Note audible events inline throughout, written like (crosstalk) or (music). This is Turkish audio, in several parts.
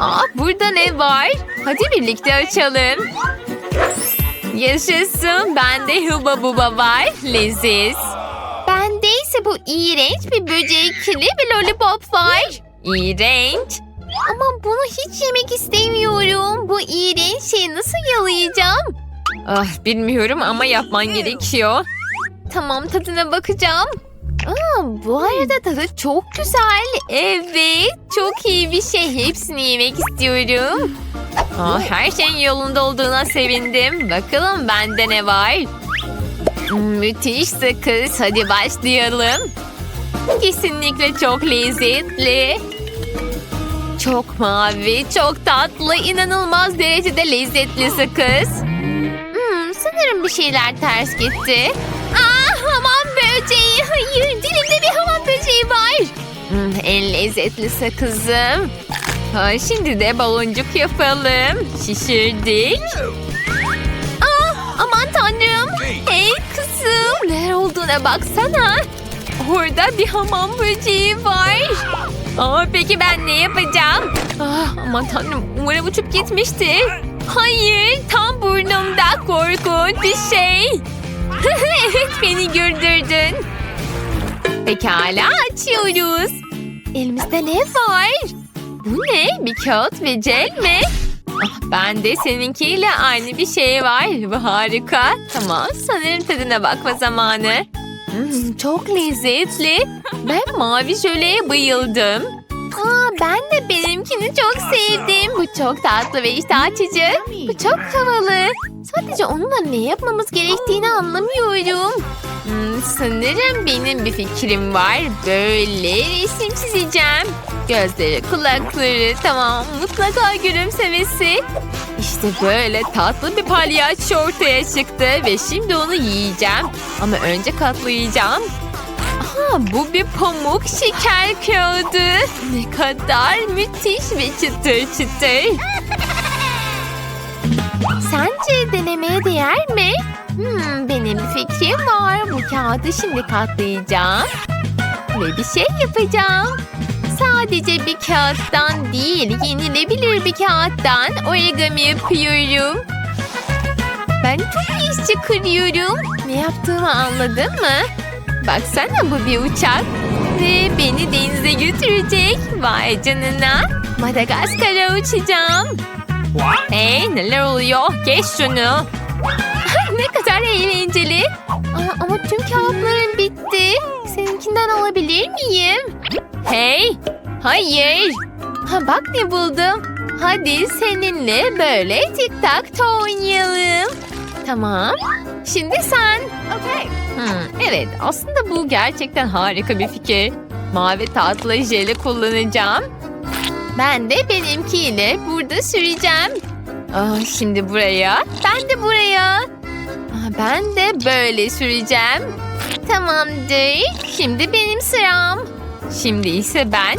Aa, burada ne var? Hadi birlikte açalım. Yaşasın. Bende huba buba var. Leziz. Bende ise bu iğrenç bir böcekli bir lollipop var. İğrenç. Ama bunu hiç yemek istemiyorum. Bu iğrenç şeyi nasıl yalayacağım? Ah bilmiyorum ama yapman gerekiyor. Tamam tadına bakacağım. Aa, bu arada tadı çok güzel. Evet çok iyi bir şey. Hepsini yemek istiyorum. Aa, her şeyin yolunda olduğuna sevindim. Bakalım bende ne var? Hmm, Müthiş sakız. Hadi başlayalım. Kesinlikle çok lezzetli. Çok mavi, çok tatlı, inanılmaz derecede lezzetli sakız. Hmm, sanırım bir şeyler ters gitti. Aa, hamam böceği. Lezzetli sakızım. Ha, şimdi de baloncuk yapalım. Şişirdik. Aa, aman tanrım. Hey kızım. Neler olduğuna baksana. Orada bir hamam böceği var. Aa, peki ben ne yapacağım? Ah, aman tanrım umarım uçup gitmiştir. Hayır tam burnumda korkunç bir şey. (laughs) evet beni güldürdün. Pekala açıyoruz. Elimizde ne var? Bu ne? Bir kağıt ve cel mi? Ah, ben de seninkiyle aynı bir şey var. Bu harika. Tamam sanırım tadına bakma zamanı. Hmm, çok lezzetli. Ben mavi jöleye bayıldım. Aa, ben de benimkini çok sevdim. Bu çok tatlı ve iştah açıcı. Bu çok havalı. Sadece onunla ne yapmamız gerektiğini anlamıyorum. Hmm, sanırım benim bir fikrim var. Böyle resim çizeceğim. Gözleri, kulakları, tamam mutlaka gülümsemesi. İşte böyle tatlı bir palyaço ortaya çıktı ve şimdi onu yiyeceğim. Ama önce katlayacağım. Bu bir pamuk şeker kağıdı. Ne kadar müthiş ve çıtır çıtır. Sence denemeye değer mi? Hmm, benim bir fikrim var. Bu kağıdı şimdi katlayacağım. Ve bir şey yapacağım. Sadece bir kağıttan değil, yenilebilir bir kağıttan origami yapıyorum. Ben çok iyi işçi kırıyorum. Ne yaptığımı anladın mı? Baksana bu bir uçak. Ve beni denize götürecek. Vay canına. Madagaskar'a uçacağım. Hey neler oluyor? Geç şunu. ne kadar eğlenceli. Aa, ama tüm kağıtlarım bitti. Seninkinden alabilir miyim? Hey. Hayır. Ha bak ne buldum. Hadi seninle böyle tik tak oynayalım. Tamam. Şimdi sen. Okay. Hmm, evet aslında bu gerçekten harika bir fikir. Mavi tatlı jeli kullanacağım. Ben de benimkiyle burada süreceğim. Aa, şimdi buraya. Ben de buraya. Aa, ben de böyle süreceğim. Tamamdır. Şimdi benim sıram. Şimdi ise ben.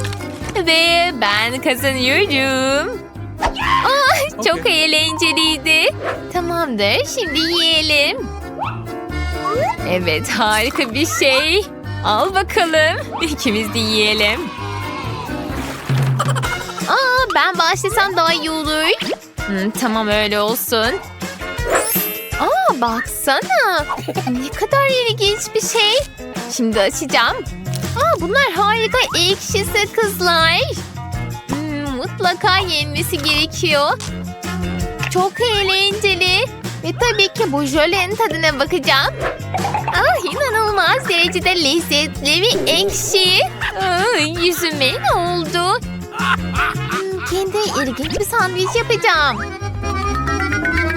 Ve ben kazanıyorum. Aa, çok eğlenceliydi. Tamamdır. Şimdi yiyelim. Evet harika bir şey. Al bakalım. İkimiz de yiyelim. Aa, ben başlasam daha iyi olur. Hmm, tamam öyle olsun. Aa baksana. Ne kadar ilginç bir şey. Şimdi açacağım. Aa bunlar harika ekşi sakızlar. Mutlaka yenmesi gerekiyor. Çok eğlenceli. Ve tabii ki bu jölenin tadına bakacağım. Ah inanılmaz derecede lezzetli ve ekşi. Ah, yüzüme ne oldu? Hmm, kendi ilginç bir sandviç yapacağım.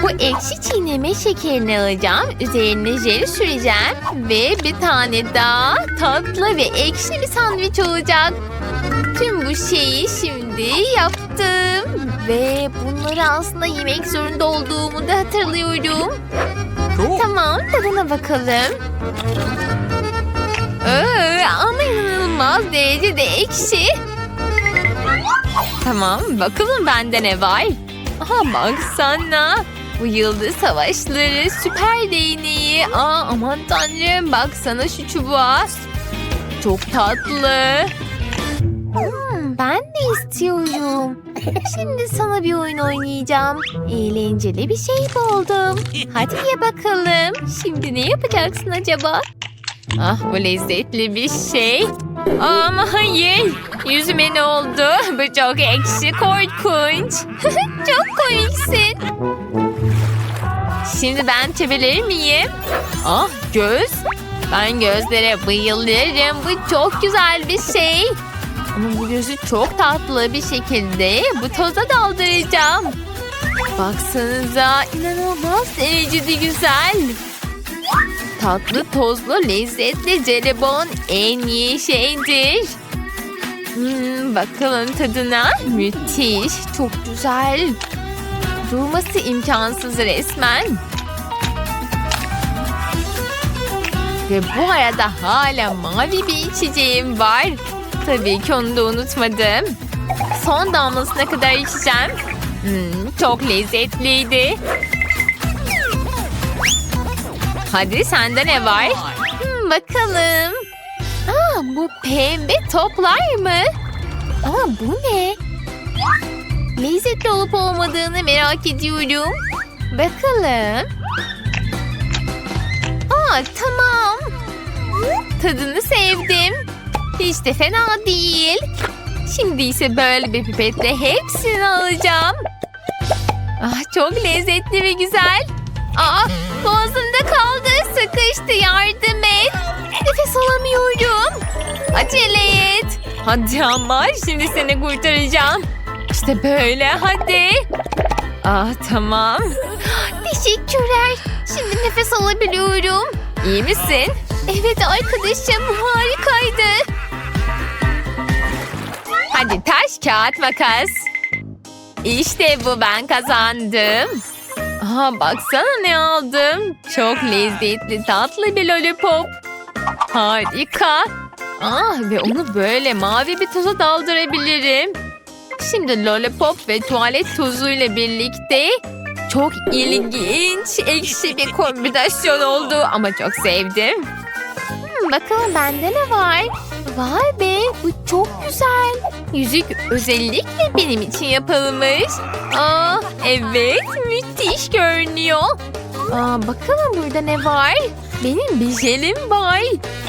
Bu ekşi çiğneme şekerini alacağım. Üzerine jeli süreceğim. Ve bir tane daha tatlı ve ekşi bir sandviç olacak. Tüm bu şeyi şimdi yaptım. Ve bunları aslında yemek zorunda olduğumu da hatırlıyorum. Tamam tadına bakalım. Ee, ama inanılmaz derecede ekşi. Tamam bakalım bende ne var. Aha baksana. Bu yıldız savaşları süper değneği. Aa, aman tanrım baksana şu çubuğa. Çok tatlı. Hmm, Ben de istiyorum. Şimdi sana bir oyun oynayacağım. Eğlenceli bir şey buldum. Hadi ye bakalım. Şimdi ne yapacaksın acaba? Ah bu lezzetli bir şey. Ama hayır. Yüzüme ne oldu? Bu çok ekşi korkunç. (laughs) çok komiksin. Şimdi ben çevirir miyim? Ah göz. Ben gözlere bayılırım. Bu çok güzel bir şey. Ama bu gözü çok tatlı bir şekilde bu toza daldıracağım. Baksanıza inanılmaz derecede güzel. Tatlı, tozlu, lezzetli jelibon en iyi şeydir. Hmm, bakalım tadına. Müthiş, çok güzel. Durması imkansız resmen. Ve bu arada hala mavi bir içeceğim var. Tabii ki onu da unutmadım. Son damlasına kadar içeceğim. Hmm, çok lezzetliydi. Hadi sende ne var? Hmm, bakalım. Aa, bu pembe toplar mı? Aa, bu ne? Lezzetli olup olmadığını merak ediyorum. Bakalım. Aa, tamam. Tadını sevdim. Hiç de fena değil. Şimdi ise böyle bir pipetle hepsini alacağım. Ah, çok lezzetli ve güzel. Aa, boğazımda kaldı. Sıkıştı. Yardım et. Nefes alamıyorum. Acele et. Hadi ama şimdi seni kurtaracağım. İşte böyle hadi. Ah tamam. Teşekkürler. Şimdi nefes alabiliyorum. İyi misin? Evet arkadaşım harikaydı. Hadi taş kağıt makas. İşte bu ben kazandım. Aha baksana ne aldım. Çok lezzetli tatlı bir lollipop. Harika. Ah ve onu böyle mavi bir toza daldırabilirim. Şimdi lollipop ve tuvalet tozuyla birlikte çok ilginç, ekşi bir kombinasyon oldu ama çok sevdim. Bakalım bende ne var? Vay be bu çok güzel. Yüzük özellikle benim için yapılmış. Aa, evet müthiş görünüyor. Aa, bakalım burada ne var? Benim bir jelim var.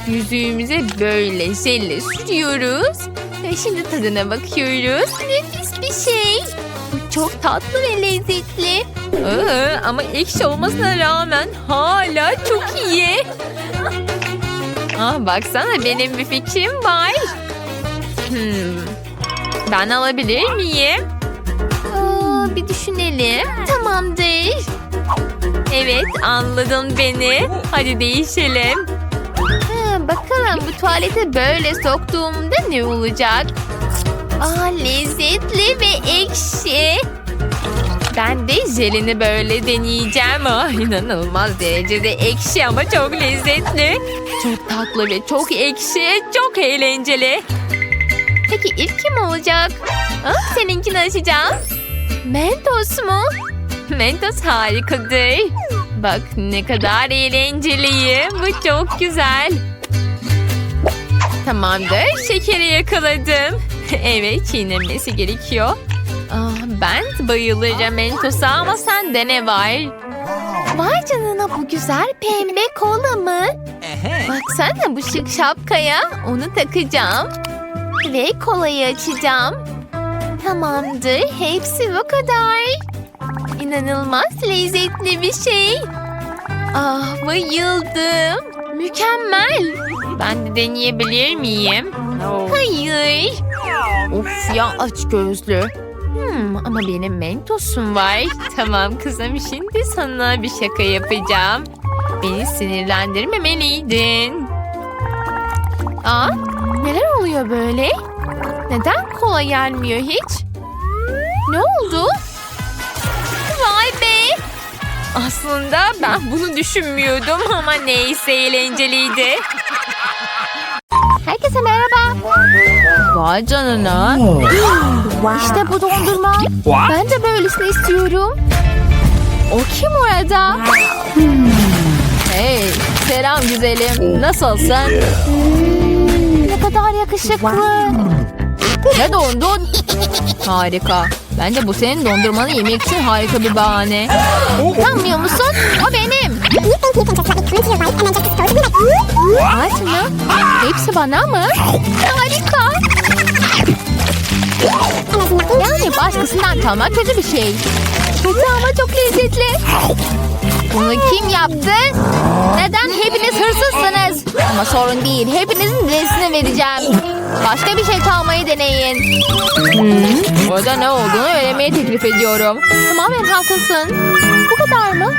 Yüzüğümüze böyle jelle sürüyoruz. Ve şimdi tadına bakıyoruz. Nefis bir şey. Bu çok tatlı ve lezzetli. Aa, ama ekşi olmasına rağmen hala çok iyi. Ah, baksana benim bir fikrim var. Hmm. Ben alabilir miyim? Aa, bir düşünelim. Tamamdır. Evet anladın beni. Hadi değişelim. Ha, bakalım bu tuvalete böyle soktuğumda ne olacak? Aa, lezzetli ve ekşi. Ben de jelini böyle deneyeceğim. Ah, inanılmaz derecede ekşi ama çok lezzetli. Çok tatlı ve çok ekşi. Çok eğlenceli. Peki ilk kim olacak? Ah, seninkini açacağım. Mentos mu? Mentos harikadır. Bak ne kadar eğlenceliyim. Bu çok güzel. Tamamdır. Şekeri yakaladım. (laughs) evet çiğnemesi gerekiyor. Ah, ben bayılacağım Mentos'a ama sende ne var? Vay canına bu güzel pembe kola mı? Baksana bu şık şapkaya onu takacağım. Ve kolayı açacağım. Tamamdır hepsi bu kadar. İnanılmaz lezzetli bir şey. Ah bayıldım. Mükemmel. Ben de deneyebilir miyim? Hayır. Of ya aç gözlü. Hmm, ama benim mentosum var. Tamam kızım şimdi sana bir şaka yapacağım. Beni sinirlendirmemeliydin. Aa, neler oluyor böyle? Neden kola gelmiyor hiç? Ne oldu? Vay be! Aslında ben bunu düşünmüyordum ama neyse eğlenceliydi. Herkese merhaba. Vay canına. (gasps) İşte bu dondurma. Ben de böylesini istiyorum. O kim orada? Hey, selam güzelim. Nasılsın? Ne kadar yakışıklı. Ne dondun? Harika. Bence bu senin dondurmanı yemek için harika bir bahane. Sanmıyor musun? O benim. Aç mı? Hepsi bana mı? Harika. Yani başkasından kalmak kötü bir şey. Kötü ama çok lezzetli. Bunu kim yaptı? Neden hepiniz hırsızsınız? Ama sorun değil. Hepinizin lezzetini vereceğim. Başka bir şey çalmayı deneyin. Hmm, Orada ne olduğunu öğrenmeyi teklif ediyorum. Tamamen haklısın. Bu kadar mı?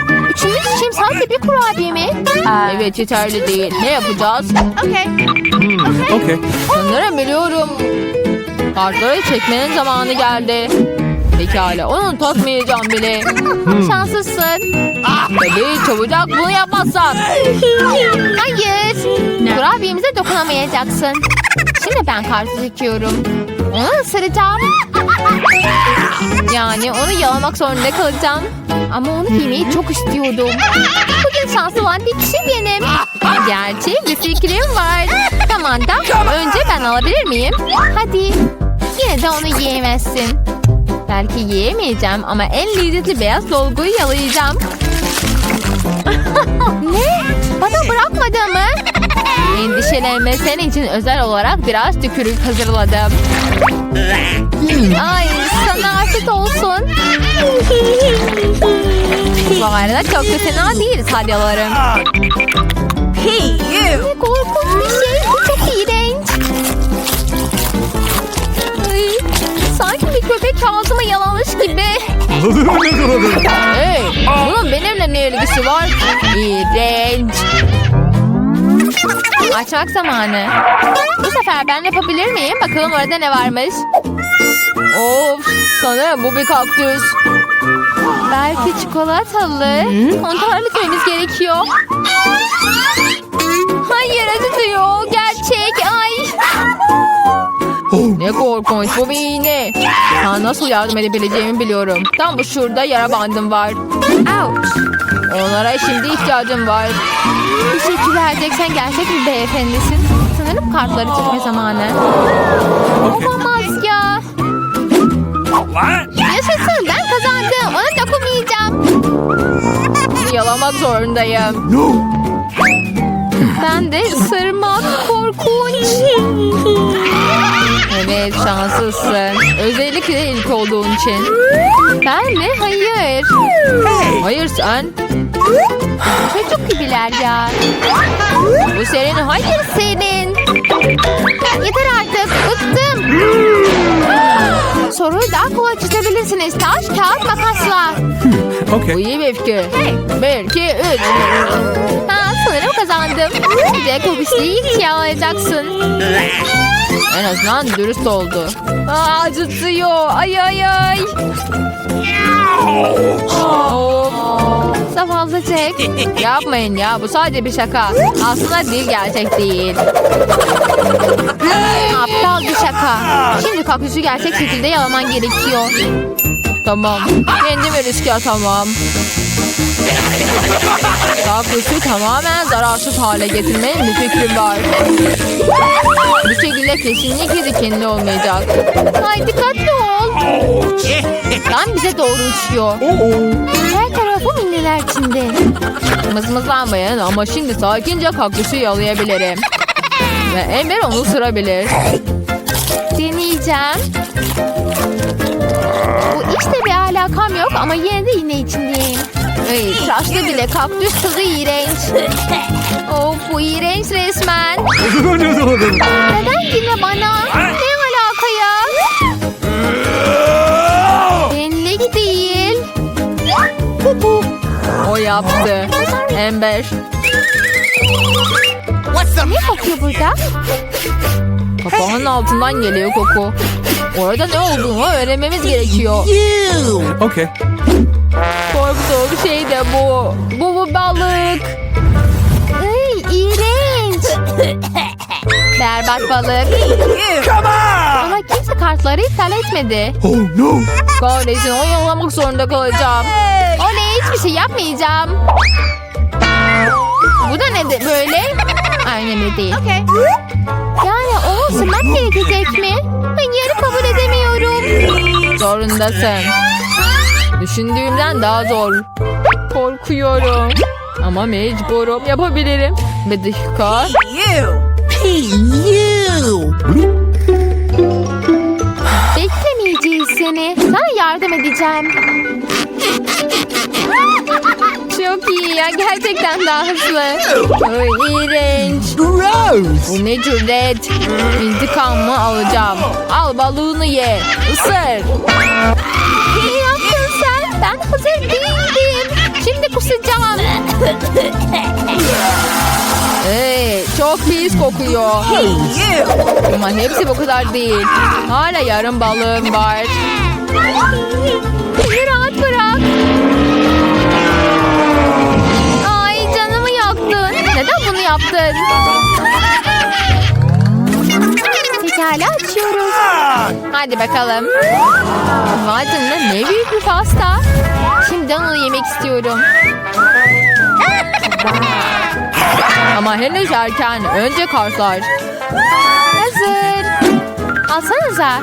Üçümüz için sadece bir kurabiye mi? Evet yeterli değil. Ne yapacağız? Okay. Okay. Sanırım biliyorum. Kartları çekmenin zamanı geldi. Pekala onu takmayacağım bile. Şanslısın. Tabii çabucak bunu yapmazsan. Hayır. Kurabiyemize dokunamayacaksın. Şimdi ben kartı çekiyorum. Onu ısıracağım. Yani onu yalamak zorunda kalacağım. Ama onu yemeyi çok istiyordum. Bugün şanslı olan bir kişi benim. Gerçi bir fikrim var. Tamam da önce ben alabilir miyim? Hadi. Yine de onu yiyemezsin. Belki yiyemeyeceğim ama en lezzetli beyaz dolguyu yalayacağım. (laughs) ne? Bana bırakmadı mı? Endişelenme senin için özel olarak biraz tükürük hazırladım. Ay sana afiyet olsun. Bu arada çok da fena değil salyalarım. Hey, you! Ne bir şey. Çok iğrenç. Ay, sanki bir köpek ağzıma yalamış gibi. Hey, bunun benimle ne ilgisi var? İğrenç. Açmak zamanı. Bu sefer ben yapabilir miyim? Bakalım orada ne varmış. Of, sanırım bu bir kaktüs. Belki çikolatalı. Kontrol etmemiz gerekiyor. Hayır acıtıyor. Gerçek. Ay. Ne korkunç. Bu bir iğne. Sana nasıl yardım edebileceğimi biliyorum. Tam bu şurada yara bandım var. Ouch. Onlara şimdi ihtiyacım var. Teşekkürler Jack. Sen gerçek bir beyefendisin. Sanırım kartları çekme zamanı. Olamaz ya. Yaşasın ben kazandım. Ona dokunmayacağım. Yalamak zorundayım. No. Ben de ısırmak korkunç. Evet şanslısın. Özellikle ilk olduğun için. Ben mi? Hayır. Hayır sen. Çocuk gibiler ya. Bu senin. Hayır senin. Yeter artık. Bıktım. Soruyu daha kolay çözebilirsiniz. Taş, kağıt, makasla. Bu Okay. iyi bir fikir. Bir, iki, üç. Ha, sanırım kazandım. Jack o pisliği ikiye alacaksın. En azından dürüst oldu. Aa, acıtıyor. Ay ay ay. Zavallı Jack. (laughs) Yapmayın ya bu sadece bir şaka. Aslında değil gerçek değil. Aptal bir şaka. Şimdi kaktüsü gerçek şekilde yalaman gerekiyor. Tamam. Kendimi riske atamam. Kaktüsü tamamen zararsız hale getirmenin bir fikrim var. Bu şekilde kesinlikle dikenli olmayacak. Ay dikkatli ol. Tam bize doğru uçuyor. Her tarafı minneler içinde. Mızmızlanmayın ama şimdi sakince kaktüsü yalayabilirim. Ve Ember onu ısırabilir. Deneyeceğim. Bu işte bir alakam yok ama yine de yine içindeyim. Ay, tıraşlı bile kaktüs tadı iğrenç. (laughs) Of bu iğrenç resmen. Neden yine bana? Ne alaka ya? Benlik değil. O yaptı. Ember. What's the Ne kokuyor burada? Kapağın altından geliyor koku. Orada ne olduğunu öğrenmemiz gerekiyor. Okay. Korktuğum şey de bu. Bu bu balık. Ay, iğrenç. (laughs) Berbat balık. Come on! Ama kimse kartları iptal etmedi. Oh no. Kahretsin oyalamak zorunda kalacağım. Oley hiçbir şey yapmayacağım. Bu da ne böyle? Ay önemli değil. Yani onu ısırmak gerekecek mi? Hayır yapamıyorum. Zorundasın. Düşündüğümden daha zor. Korkuyorum. Ama mecburum. Yapabilirim. Bir dakika. You. Hey, you. Beklemeyeceğiz seni. Sana yardım edeceğim. Çok iyi ya. Gerçekten daha hızlı. Ay, iğrenç. Gross. Bu ne cüret. İntikamımı alacağım. Al balığını ye. Isır. Sen? Ben hazır değildim. Şimdi kusacağım. Ee, çok pis kokuyor. Hey. Ama hepsi bu kadar değil. Hala yarım balığım var. Beni rahat bırak. Ay canımı yaktın. Neden bunu yaptın? Pekala açıyoruz. Hadi bakalım. Canına ne büyük bir pasta. Şimdi onu yemek istiyorum. Ama henüz erken. Önce kartlar. Hazır. Alsanıza.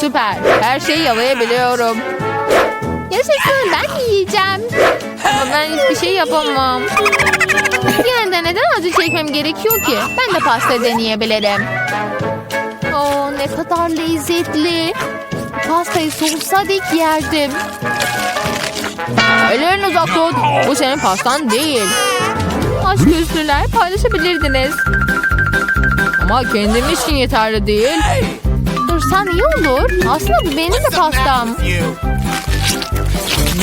Süper. Her şeyi yalayabiliyorum. Yaşasın ben yiyeceğim. Ama ben hiçbir şey yapamam. Yine de neden acı çekmem gerekiyor ki? Ben de pasta deneyebilirim. Oo ne kadar lezzetli. Pastayı sonsuza dek yerdim. Ellerini uzak tut. Bu senin pastan değil. Aşk üstüler paylaşabilirdiniz. Ama kendim için yeterli değil. Dursan iyi olur. Aslında bu benim de pastam.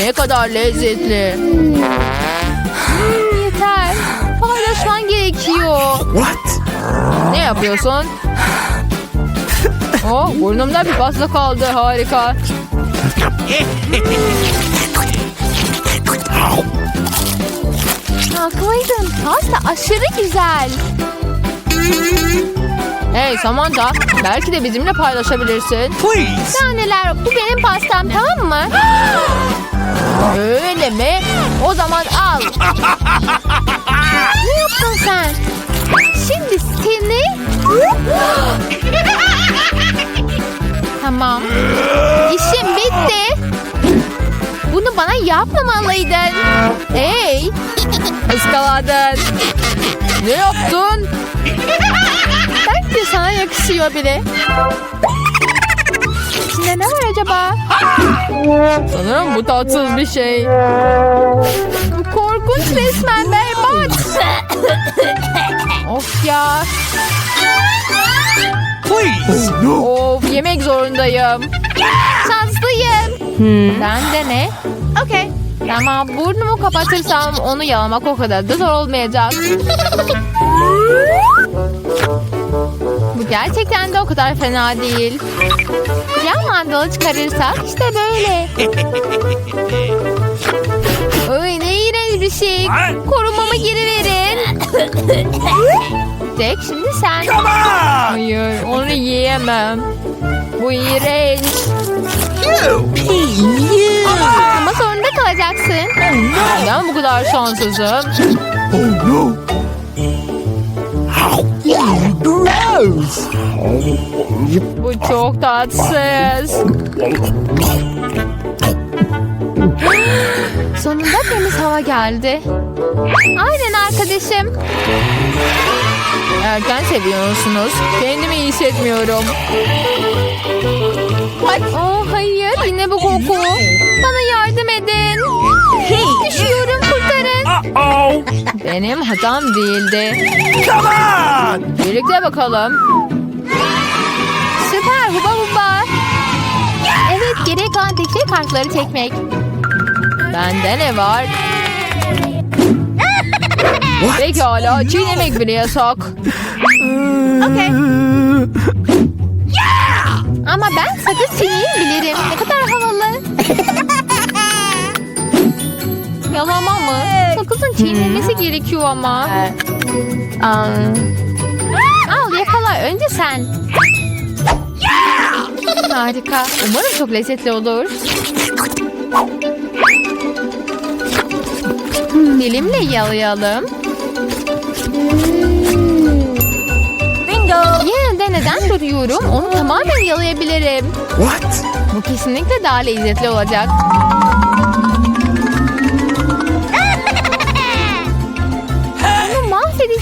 Ne kadar lezzetli. Yeter. Paylaşman gerekiyor. What? Ne yapıyorsun? Oh, burnumda bir pasta kaldı. Harika. Haklıydın. Pasta aşırı güzel. Hey Samantha, belki de bizimle paylaşabilirsin. Please. Taneler bu benim pastam tamam mı? Öyle mi? O zaman al. Ne yaptın sen? Şimdi seni... tamam. İşim bitti. Bunu bana yapmamalıydın. Hey, ıskaladın. Ne yaptın? Belki sana yakışıyor bile. İçinde ne var acaba? Sanırım bu tatsız bir şey. Korkunç resmen berbat. Of ya. Please. Oh, no. Of yemek zorundayım. Şanslıyım. Ben de ne? Okey. Tamam burnumu kapatırsam onu yalamak o kadar da zor olmayacak. (laughs) Bu gerçekten de o kadar fena değil. Yan mandalı çıkarırsak işte böyle. (laughs) Ay ne iğrenç bir şey. Korumamı geri verin. (laughs) Jack şimdi sen. Hayır onu yiyemem. Bu iğrenç. Ama zorunda kalacaksın. Neden bu kadar şanssızım? Oh no. Gross. Bu çok tatsız. Sonunda temiz hava geldi. Aynen arkadaşım. Erken seviyorsunuz. Kendimi iyi hissetmiyorum. Oh hayır Benim hatam değildi. Come on. Birlikte bakalım. Süper huba huba. Evet geriye kalan tek şey kartları çekmek. Bende ne var? Pekala çiğnemek bile yasak. Okey. Ama ben sakız çiğneyi bilirim. Ne kadar havalı. (laughs) Yalama mı? Sakızın çiğnemesi gerekiyor ama. Aa, Al yakala önce sen. harika. Umarım çok lezzetli olur. Dilimle yalayalım. bingo. Yine de neden duruyorum? Onu tamamen yalayabilirim. What? Bu kesinlikle daha lezzetli olacak.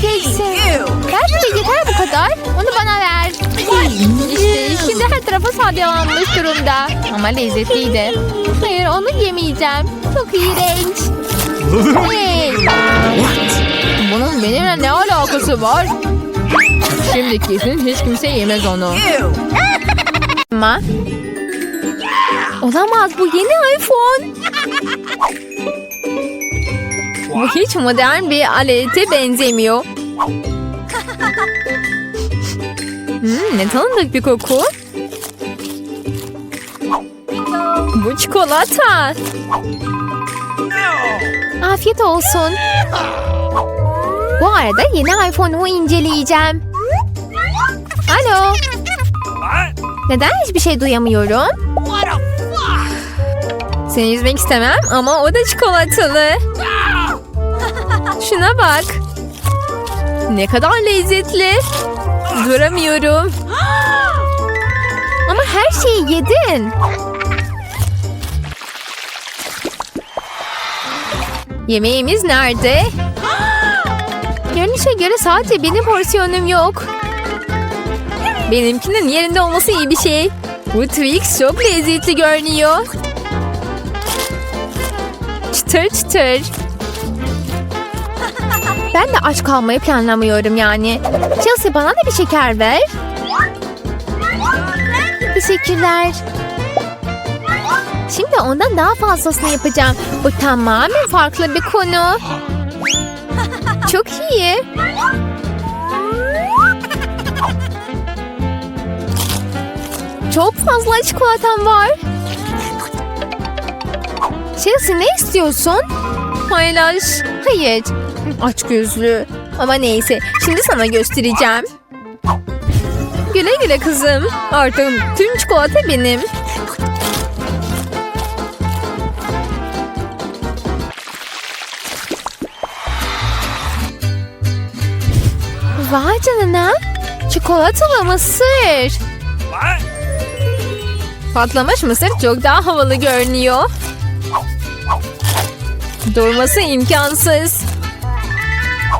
Mahvedeceksin. Belki de yeter bu kadar. Onu bana ver. İşte şimdi her tarafı salyalanmış durumda. Ama lezzetliydi. Hayır onu yemeyeceğim. Çok iğrenç. Hey! Bunun benimle ne alakası var? Şimdi kesin hiç kimse yemez onu. Ama Olamaz bu yeni iPhone. Bu hiç modern bir alete benzemiyor. Hmm, ne tanıdık bir koku. Bu çikolata. Afiyet olsun. Bu arada yeni iPhone'umu inceleyeceğim. Alo. Neden hiçbir şey duyamıyorum? Seni üzmek istemem ama o da çikolatalı. Şuna bak. Ne kadar lezzetli. Duramıyorum. (gasps) Ama her şeyi yedin. Yemeğimiz nerede? (gasps) Görünüşe göre sadece benim porsiyonum yok. Benimkinin yerinde olması iyi bir şey. Bu Twix çok lezzetli görünüyor. Çıtır çıtır. Ben de aç kalmayı planlamıyorum yani. Chelsea bana da bir şeker ver. Teşekkürler. Şimdi ondan daha fazlasını yapacağım. Bu tamamen farklı bir konu. Çok iyi. Çok fazla çikolatam var. Chelsea ne istiyorsun? Paylaş. Hayır. Aç gözlü. Ama neyse. Şimdi sana göstereceğim. Güle güle kızım. Artık tüm çikolata benim. Vay canına. Çikolatalı mısır. Patlamış mısır çok daha havalı görünüyor. Durması imkansız.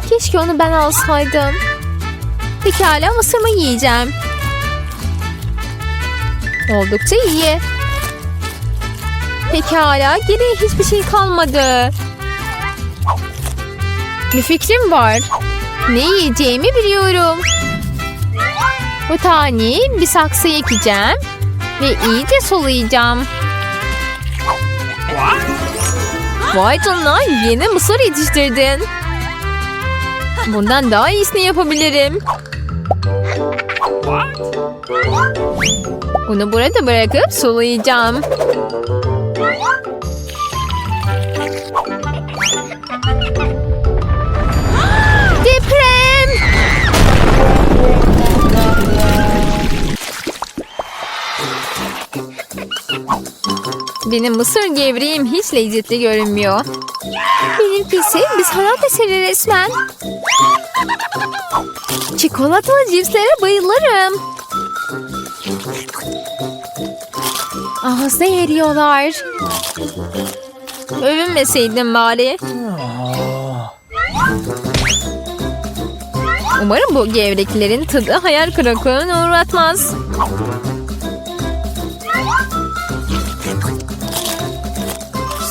Keşke onu ben alsaydım. Pekala mısırımı yiyeceğim. Oldukça iyi. Pekala geriye hiçbir şey kalmadı. Bir fikrim var. Ne yiyeceğimi biliyorum. Bu taneyi bir saksıya ekeceğim. Ve iyice sulayacağım. Vay canına yeni mısır yetiştirdin. Bundan daha iyisini yapabilirim. Bunu burada bırakıp sulayacağım. Benim mısır gevreğim hiç lezzetli görünmüyor. Benimkisi bir sanat eseri resmen. Çikolatalı cipslere bayılırım. Ağızda eriyorlar. Övünmeseydim bari. Umarım bu gevreklerin tadı hayal kırıklığına uğratmaz.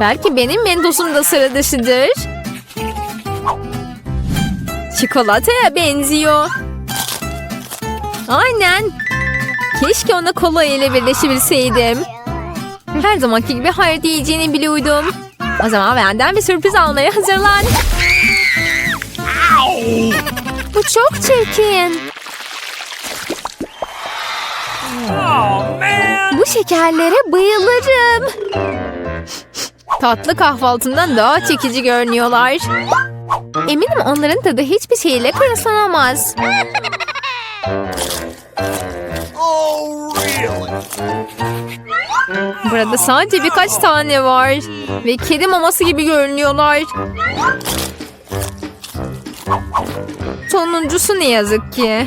Belki benim Mentos'um da sıra dışıdır. Çikolataya benziyor. Aynen. Keşke ona kola ile birleşebilseydim. Her zamanki gibi hayır diyeceğini biliyordum. O zaman benden bir sürpriz almaya hazırlan. Bu çok çirkin. Oh! Bu şekerlere bayılırım. Tatlı kahvaltından daha çekici görünüyorlar. Eminim onların tadı hiçbir şeyle kıyaslanamaz. Burada sadece birkaç tane var. Ve kedi maması gibi görünüyorlar. Sonuncusu ne yazık ki.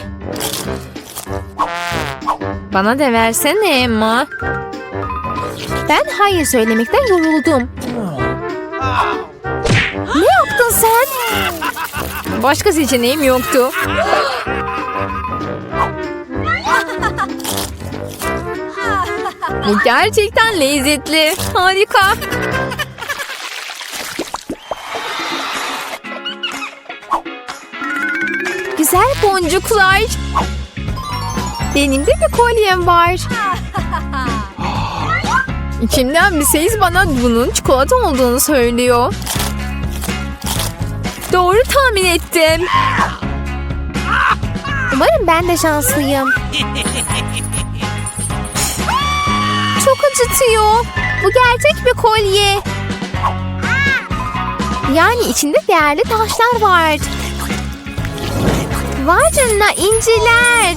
Bana da versene Emma. Ben hayır söylemekten yoruldum. Yaptın sen? Başka seçeneğim yoktu. Bu gerçekten lezzetli. Harika. Güzel boncuklar. Benim de bir kolyem var. İçimden bir ses bana bunun çikolata olduğunu söylüyor. Doğru tahmin ettim. Umarım ben de şanslıyım. Çok acıtıyor. Bu gerçek bir kolye. Yani içinde değerli taşlar var. Vay canına inciler.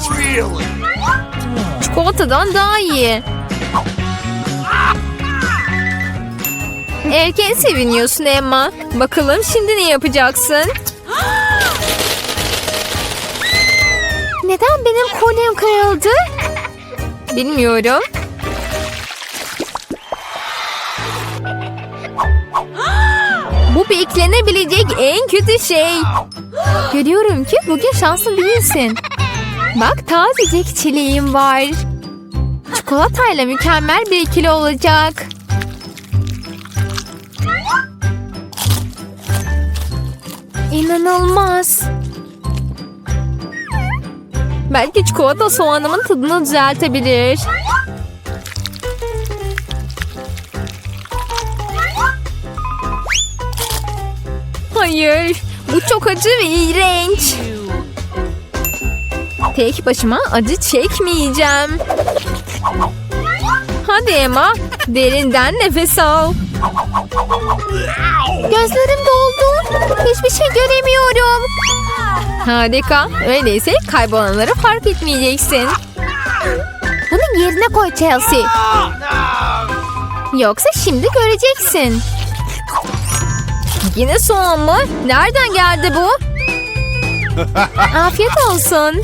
Çikolatadan daha iyi. Erken seviniyorsun Emma. Bakalım şimdi ne yapacaksın? (gasps) Neden benim kolyem kırıldı? Bilmiyorum. (gasps) Bu beklenebilecek en kötü şey. Görüyorum ki bugün şanslı değilsin. Bak tazecik çileğim var. Çikolatayla mükemmel bir ikili olacak. İnanılmaz. Belki çikolata soğanımın tadını düzeltebilir. Hayır, bu çok acı ve iğrenç. Tek başıma acı çekmeyeceğim. Hadi Emma, derinden nefes al. Gözlerim doldu. Hiçbir şey göremiyorum. Harika. Öyleyse kaybolanları fark etmeyeceksin. Bunu yerine koy Chelsea. Yoksa şimdi göreceksin. Yine soğan mı? Nereden geldi bu? (laughs) Afiyet olsun.